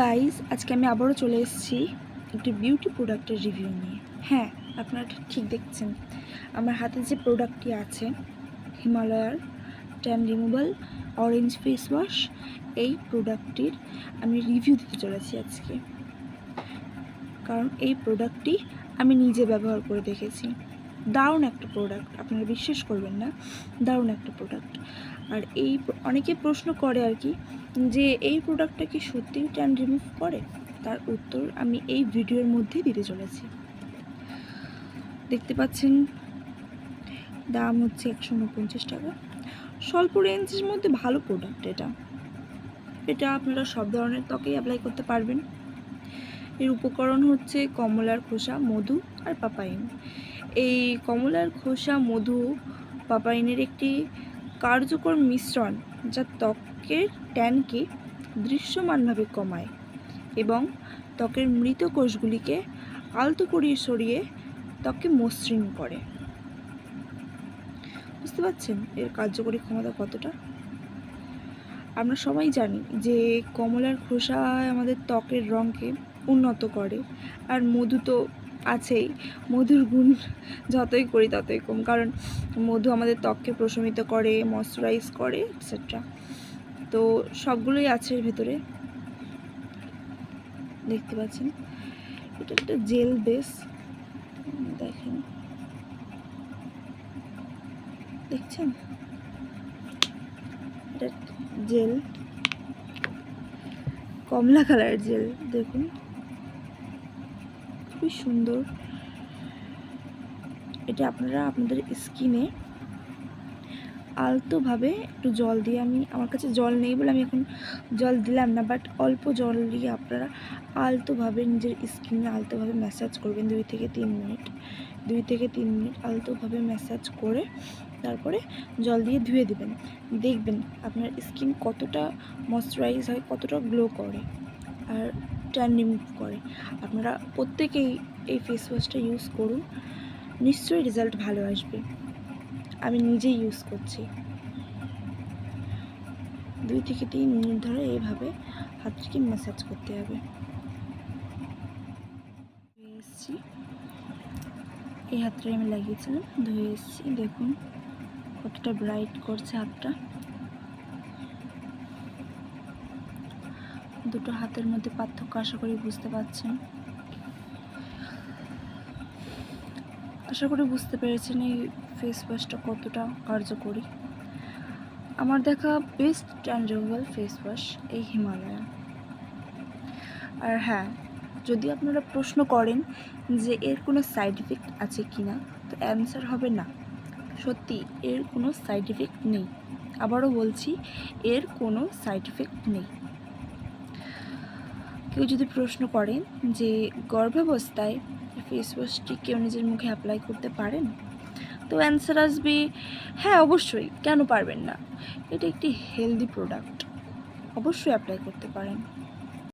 Guys আজকে আমি আবারও চলে এসেছি একটি বিউটি প্রোডাক্টের রিভিউ নিয়ে। হ্যাঁ আপনারা ঠিক দেখছেন। আমার হাতে যে প্রোডাক্টটি আছে হিমালয়ার tan removal orange face wash এই প্রোডাক্টটির আমি রিভিউ দিতে চলেছি আজকে। কারণ এই প্রোডাক্টটি আমি নিজে ব্যবহার করে দেখেছি। দারুণ একটা প্রোডাক্ট আপনারা বিশ্বাস করবেন না, দারুণ একটা প্রোডাক্ট আর এই অনেকে প্রশ্ন করে আর কি যে এই প্রোডাক্টটা কি সত্যিই ট্যান রিমুভ করে? তার উত্তর আমি এই ভিডিওর মধ্যে দিতে চলেছি। দেখতে পাচ্ছেন, দাম হচ্ছে একশো উনপঞ্চাশ টাকা। স্বল্প রেঞ্জের মধ্যে ভালো প্রোডাক্ট এটা। এটা আপনারা সব ধরনের ত্বকেই অ্যাপ্লাই করতে পারবেন। এর উপকরণ হচ্ছে কমলার খোসা, মধু আর পাপাইন। এই কমলার খোসা, মধু, পাপাইনের একটি কার্যকর মিশ্রণ যা ত্বকের ট্যানকে দৃশ্যমানভাবে কমায় এবং ত্বকের মৃত কোষগুলিকে আলতো করিয়ে সরিয়ে ত্বককে মসৃণ করে। বুঝতে পারছেন এর কার্যকরী ক্ষমতা কতটা? আমরা সবাই জানি যে কমলার খোসা আমাদের ত্বকের রঙকে উন্নত করে, আর মধু তো আছেই। মধুর গুণ যতই করি ততই কম, কারণ মধু আমাদের ত্বককে প্রশমিত করে ময়শ্চারাইজ করে এটসেট্রা তো সবগুলোই আছে এর ভেতরে। দেখতে পাচ্ছেন? এটা একটা জেল বেস। দেখেন। দেখছেন? এটা জেল। কমলা কালারের জেল, দেখুন। খুবই সুন্দর। এটা আপনারা আপনাদের স্কিনে আলতোভাবে একটু জল দিয়ে আমি, আমার কাছে জল নেই বলে আমি এখন জল দিলাম না বাট অল্প জল দিয়ে আপনারা আলতোভাবে নিজের স্কিনে আলতোভাবে ম্যাসাজ করবেন দুই থেকে তিন মিনিট। দুই থেকে তিন মিনিট আলতোভাবে ম্যাসাজ করে তারপরে জল দিয়ে ধুয়ে দেবেন। দেখবেন আপনার স্কিন কতটা ময়শ্চারাইজ হয়, কতটা গ্লো করে। আর ট্যান রিমুভ করে। আপনারা প্রত্যেকেই এই ফেস ওয়াশটা ইউজ করুন। নিশ্চয়ই রেজাল্ট ভালো আসবে। আমি নিজেই ইউজ করছি। দুই থেকে তিন মিনিট ধরে এইভাবে হাতটিকে ম্যাসাজ করতে হবে। এসেছি। এই হাতটা আমি লাগিয়েছিলাম। ধুয়ে এসেছি। দেখুন কতটা ব্রাইট করছে হাতটা। দুটো হাতের মধ্যে পার্থক্য আশা করি বুঝতে পারছেন। আশা করি বুঝতে পেরেছেন এই ফেস ওয়াশটা কতটা কার্যকরী। আমার দেখা best and removal face wash এই হিমালয়া। আর হ্যাঁ যদি আপনারা প্রশ্ন করেন যে এর কোনো সাইড ইফেক্ট আছে কি না তো অ্যান্সার হবে না। সত্যি, এর কোনো সাইড ইফেক্ট নেই। আবারও বলছি, এর কোনো সাইড ইফেক্ট নেই। কেউ যদি প্রশ্ন করেন যে গর্ভাবস্থায় ফেস ওয়াশটি কেউ নিজের মুখে অ্যাপ্লাই করতে পারেন? তো অ্যান্সার আসবে হ্যাঁ অবশ্যই, কেন পারবেন না? এটা একটি হেলদি প্রোডাক্ট অবশ্যই অ্যাপ্লাই করতে পারেন।